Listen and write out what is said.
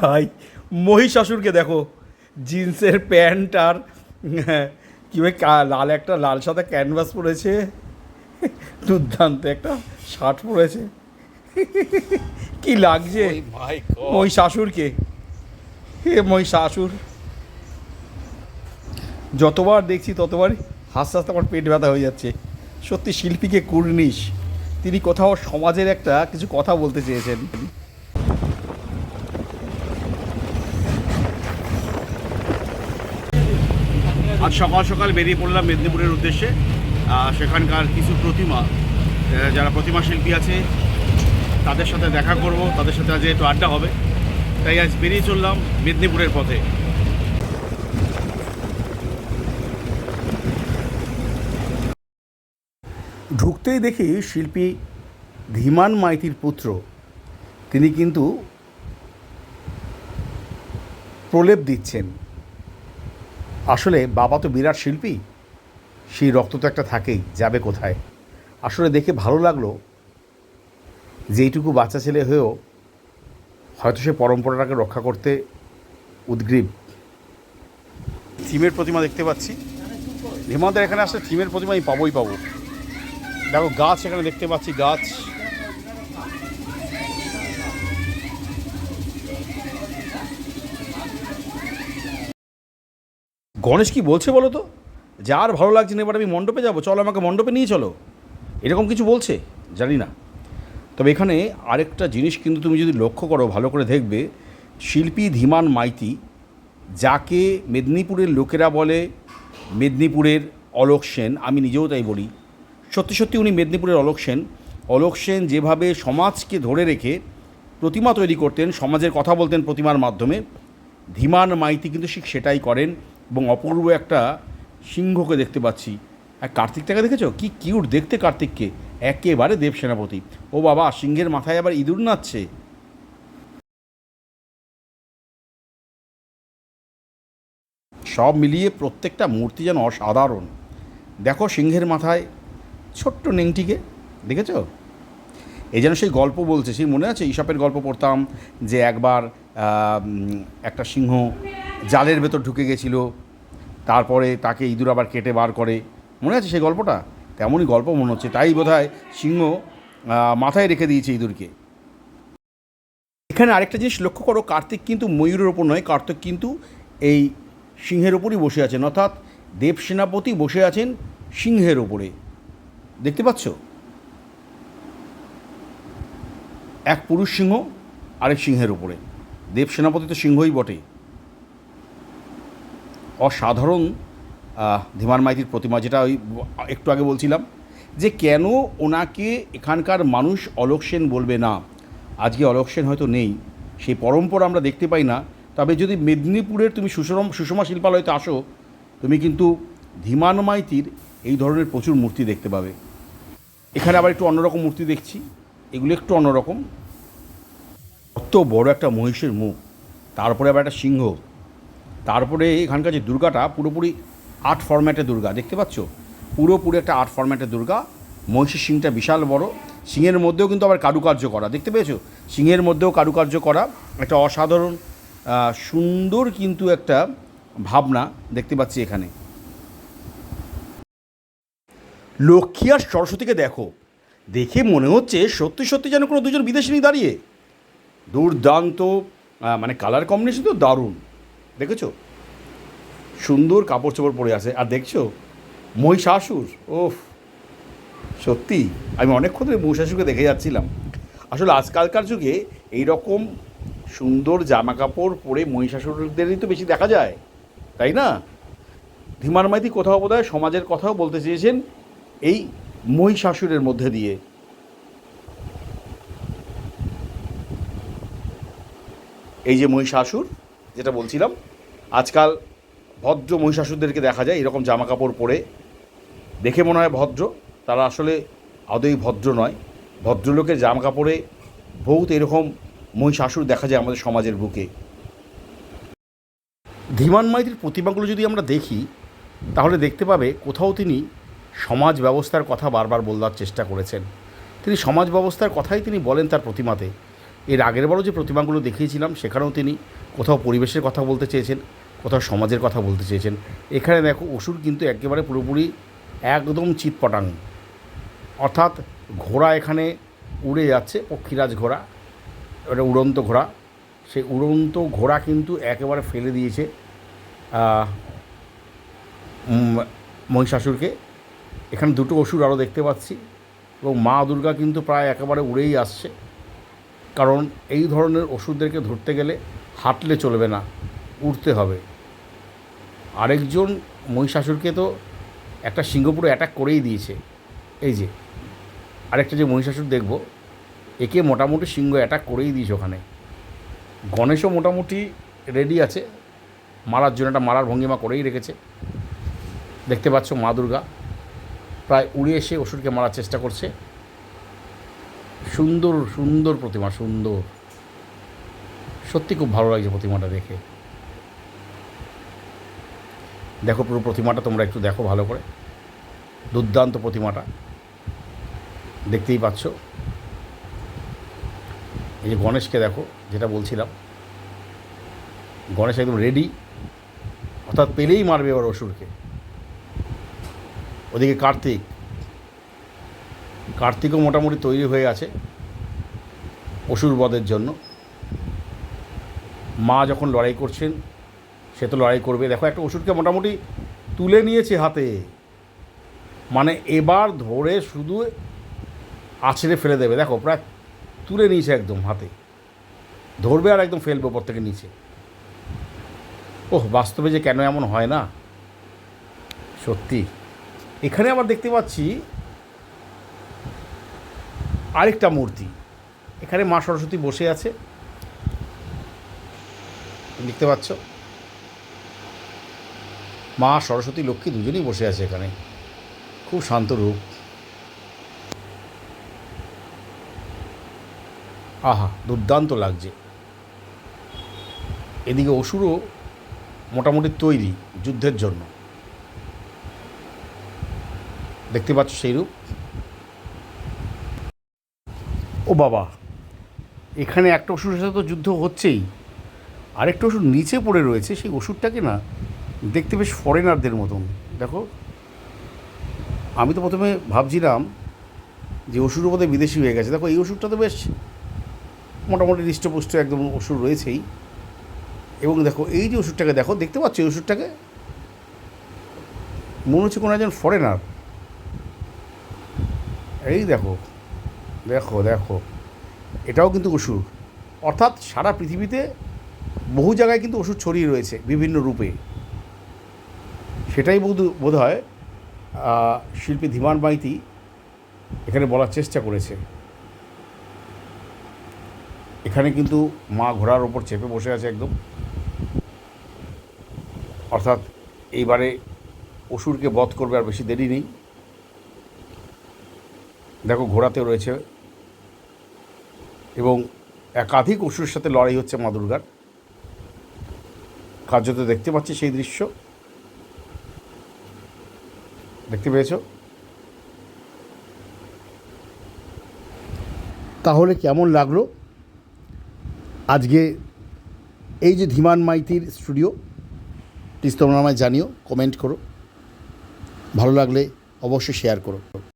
ভাই মহিষাসুরকে দেখো জিন্সের প্যান্ট আর হ্যাঁ, কি লাল একটা লাল সাদা ক্যানভাস পরেছে দুর্দান্ত একটা শার্ট পরেছে। কি লাগছে মাই মহিষাসুরকে? হে মহিষাসুর। যতবার দেখছি ততবারই হাসতে হাসতে আমার পেট ব্যথা হয়ে যাচ্ছে। সত্যি শিল্পীকে কুর্নিশ। তিনি কোথাও সমাজের একটা কিছু কথা বলতে চেয়েছেন। আজ সকাল সকাল বেরিয়ে পড়লাম মেদিনীপুরের উদ্দেশ্যে। সেখানকার কিছু প্রতিমা যারা প্রতিমা শিল্পী আছে, তাদের সাথে দেখা করব, তাদের সাথে আজ একটু আড্ডা হবে, তাই আজ বেরিয়ে চললাম মেদিনীপুরের পথে। ঢুকতেই দেখি শিল্পী ধীমান মাইতির পুত্র। তিনি কিন্তু প্রলেপ দিচ্ছেন। আসলে বাবা তো বিরাট শিল্পী। সেই রক্ত তো একটা থাকেই, যাবে কোথায়? আসলে দেখে ভালো লাগল যে এইটুকু বাচ্চা ছেলে হয়েও হয়তো সে পরম্পরাটাকে রক্ষা করতে উদ্গ্রীব। থিমের প্রতিমা দেখতে পাচ্ছি। হিমাদের এখানে আসলে থিমের প্রতিমা আমি পাবোই, পাবো। দেখো, গাছ এখানে দেখতে পাচ্ছি, গাছ। গণেশ কি বলছে বলো তো? যার ভালো লাগছে না, এবার আমি মণ্ডপে যাব। চলো, আমাকে মণ্ডপে নিয়ে চলো। এরকম কিছু বলছে? জানি না। তবে এখানে আরেকটা জিনিস কিন্তু তুমি যদি লক্ষ্য করো, ভালো করে দেখবে, শিল্পী ধীমান মাইতি, যাকে মেদিনীপুরের লোকেরা বলে মেদিনীপুরের অলোক সেন, আমি নিজেও তাই বলি। সত্যি সত্যি উনি মেদিনীপুরের অলোক সেন। অলোক সেন যেভাবে সমাজকে ধরে রেখে প্রতিমা তৈরি করতেন, সমাজের কথা বলতেন প্রতিমার মাধ্যমে, ধীমান মাইতি কিন্তু ঠিক সেটাই করেন। এবং অপূর্ব একটা সিংহকে দেখতে পাচ্ছি। আর কার্তিকটাকে দেখেছ? কি কিউট দেখতে কার্তিককে। একেবারে দেব সেনাপতি। ও বাবা, সিংহের মাথায় আবার ইঁদুর নাচছে। সব মিলিয়ে প্রত্যেকটা মূর্তি যেন অসাধারণ। দেখো সিংহের মাথায় ছোট্ট নেংটিকে। দেখেছ? এই যেন সেই গল্প বলছে। সেই মনে আছে? ঈশপের গল্প পড়তাম যে একবার একটা সিংহ জালের ভেতর ঢুকে গেছিল। তারপরে তাকে ইঁদুর আবার কেটে বার করে। মনে আছে সেই গল্পটা? তেমনই গল্প মনে হচ্ছে। তাই বোধহয় সিংহ মাথায় রেখে দিয়েছে ইঁদুরকে। এখানে আরেকটা জিনিস লক্ষ্য করো, কার্তিক কিন্তু ময়ূরের ওপর নয়, কার্তিক কিন্তু এই সিংহের ওপরই বসে আছেন। অর্থাৎ দেব সেনাপতি বসে আছেন সিংহের ওপরে। দেখতে পাচ্ছ? এক পুরুষ সিংহ, আরেক সিংহের ওপরে দেব সেনাপতি তো সিংহই বটে। অসাধারণ ধীমান মাইতির প্রতিমা, যেটা ওই একটু আগে বলছিলাম, যে কেন ওনাকে এখানকার মানুষ অলোক সেন বলবে না? আজকে অলোক সেন হয়তো নেই, সেই পরম্পরা আমরা দেখতে পাই না, তবে যদি মেদিনীপুরের তুমি সুষম সুষমা শিল্পালয়তে আসো, তুমি কিন্তু ধীমান মাইতির এই ধরনের প্রচুর মূর্তি দেখতে পাবে। এখানে আবার একটু অন্যরকম মূর্তি দেখছি, এগুলো একটু অন্যরকম। কত বড় একটা মহিষের মুখ, তারপরে আবার একটা সিংহ তারপরে এখানকার যে দুর্গাটা পুরোপুরি আর্ট ফরম্যাটের দুর্গা, দেখতে পাচ্ছ? পুরোপুরি একটা আর্ট ফরম্যাটের দুর্গা। মহিষের সিংটা বিশাল বড়। সিংহের মধ্যেও কিন্তু আবার কারুকার্য করা, দেখতে পেয়েছ? সিংহের মধ্যেও কারুকার্য করা, একটা অসাধারণ সুন্দর কিন্তু একটা ভাবনা দেখতে পাচ্ছি এখানে। লক্ষ্মী আর সরস্বতীকে দেখো। দেখে মনে হচ্ছে সত্যি সত্যি যেন কোনো দুজন বিদেশিনী দাঁড়িয়ে। দুর্দান্ত মানে কালার কম্বিনেশন তো দারুণ। দেখেছ? সুন্দর কাপড় চোপড় পরে আছে। আর দেখছ? মহিষাসুর ওফ সত্যি। আমি অনেকক্ষণ ধরে মহিষাসুরকে দেখে যাচ্ছিলাম। আসলে আজকালকার যুগে এই রকম সুন্দর জামা কাপড় পরে মহিষাসুরদেরই তো বেশি দেখা যায়, তাই না? ধীমান মাইতি কোথাও বোধ সমাজের কথাও বলতে চেয়েছেন এই মহিষাসুরের মধ্যে দিয়ে। এই যে মহিষাসুর, যেটা বলছিলাম আজকাল ভদ্র মহিষাসুরদেরকে দেখা যায়, এরকম জামা কাপড় পরে। দেখে মনে হয় ভদ্র, তারা আসলে আদৌ ভদ্র নয়। ভদ্রলোকের জামা কাপড়ে বহুত এরকম মহিষাসুর দেখা যায় আমাদের সমাজের বুকে। ধীমান মাইতির প্রতিমাগুলো যদি আমরা দেখি, তাহলে দেখতে পাবে কোথাও তিনি সমাজ ব্যবস্থার কথা বারবার বলবার চেষ্টা করেছেন। তিনি সমাজ ব্যবস্থার কথাই তিনি বলেন তার প্রতিমাতে। এর আগের বারও যে প্রতিমাগুলো দেখিয়েছিলাম, সেখানেও তিনি কোথাও পরিবেশের কথা বলতে চেয়েছেন, কোথাও সমাজের কথা বলতে চেয়েছেন। এখানে দেখো, অসুর কিন্তু একেবারে পুরোপুরি একদম চিৎপটাং। অর্থাৎ ঘোড়া এখানে উড়ে যাচ্ছে, পক্ষীরাজ ঘোড়া, এটা উড়ন্ত ঘোড়া। সেই উড়ন্ত ঘোড়া কিন্তু একেবারে ফেলে দিয়েছে মহিষাসুরকে। এখানে দুটো অসুর আরও দেখতে পাচ্ছি, এবং মা দুর্গা কিন্তু প্রায় একেবারে উড়েই আসছে। কারণ এই ধরনের ওষুধদেরকে ধরতে গেলে হাঁটলে চলবে না উঠতে হবে। আরেকজন মহিষাসুরকে তো একটা সিংহপুরে অ্যাটাক করেই দিয়েছে। এই যে, আরেকটা যে মহিষাসুর দেখব, একে মোটামুটি সিংহ অ্যাটাক করেই দিয়েছে ওখানে। গণেশও মোটামুটি রেডি আছে, মারার জন্য একটা মারার ভঙ্গিমা করেই রেখেছে। দেখতে পাচ্ছ মা দুর্গা, প্রায় উড়ে এসে অসুরকে মারার চেষ্টা করছে। সুন্দর সুন্দর প্রতিমা, সুন্দর। সত্যি খুব ভালো লাগছে প্রতিমাটা দেখে। দেখো পুরো প্রতিমাটা, তোমরা একটু দেখো ভালো করে। দুর্দান্ত প্রতিমাটা। দেখতেই পাচ্ছ। এই যে গণেশকে দেখো, যেটা বলছিলাম। গণেশ একদম রেডি অর্থাৎ পেলেই মারবে এবার অসুরকে। ওদিকে কার্তিক। কার্তিকও মোটামুটি তৈরি হয়ে আছে অসুর বধের জন্য। মা যখন লড়াই করছেন, সে তো লড়াই করবে। দেখো, একটা ওষুধকে মোটামুটি তুলে নিয়েছে হাতে। মানে এবার ধরে শুধু আছড়ে ফেলে দেবে। দেখো প্রায় তুলে নিয়েছে একদম হাতে। ধরবে আর একদম ফেলবে ওপর থেকে নিচে। ওহ, বাস্তবে যে কেন এমন হয় না? সত্যি। এখানে আবার দেখতে পাচ্ছি আরেকটা মূর্তি। এখানে মা সরস্বতী বসে আছে। দেখতে পাচ্ছ? মা সরস্বতী লক্ষ্মী দুজনেই বসে আছে এখানে। খুব শান্ত রূপ। আহা, দুর্দান্ত লাগছে। এদিকে অসুরও মোটামুটি তৈরি যুদ্ধের জন্য। দেখতে পাচ্ছ সেই রূপ? ও বাবা, এখানে একটা ওষুধের সাথে তো যুদ্ধ হচ্ছেই। আরেকটা ওষুধ নিচে পড়ে রয়েছে, সেই ওষুধটাকে না দেখতে বেশ ফরেনারদের মতন। দেখো, আমি তো প্রথমে ভাবছিলাম যে ওষুধ বোধহয় বিদেশি হয়ে গেছে। দেখো, এই ওষুধটা তো বেশ মোটামুটি হৃষ্টপুষ্ট একদম ওষুধ রয়েছেই। এবং দেখো, এই যে ওষুধটাকে দেখো, দেখতে পাচ্ছ এই ওষুধটাকে? মনে হচ্ছে কোনো একজন ফরেনার এই দেখো দেখো দেখো। এটাও কিন্তু ওষুধ। অর্থাৎ সারা পৃথিবীতে বহু জায়গায় কিন্তু ওষুধ ছড়িয়ে রয়েছে বিভিন্ন রূপে। সেটাই বোধ বোধ হয় শিল্পী ধীমান মাইতি এখানে বলার চেষ্টা করেছে। এখানে কিন্তু মা ঘোড়ার ওপর চেপে বসে আছে একদম। অর্থাৎ এইবারে অসুরকে বধ করবে আর বেশি দেরি নেই। দেখো রয়েছে। এবং একাধিক অসুরের সাথে লড়াই হচ্ছে মা দুর্গার কার্যত দেখতে পাচ্ছি সেই দৃশ্য। দেখতে পেয়েছ? তাহলে কেমন লাগল? আজকে এই যে ধীমান মাইতির স্টুডিও, প্লিজ তোমরা আমায় জানিও, কমেন্ট করো। ভালো লাগলে অবশ্যই শেয়ার করো।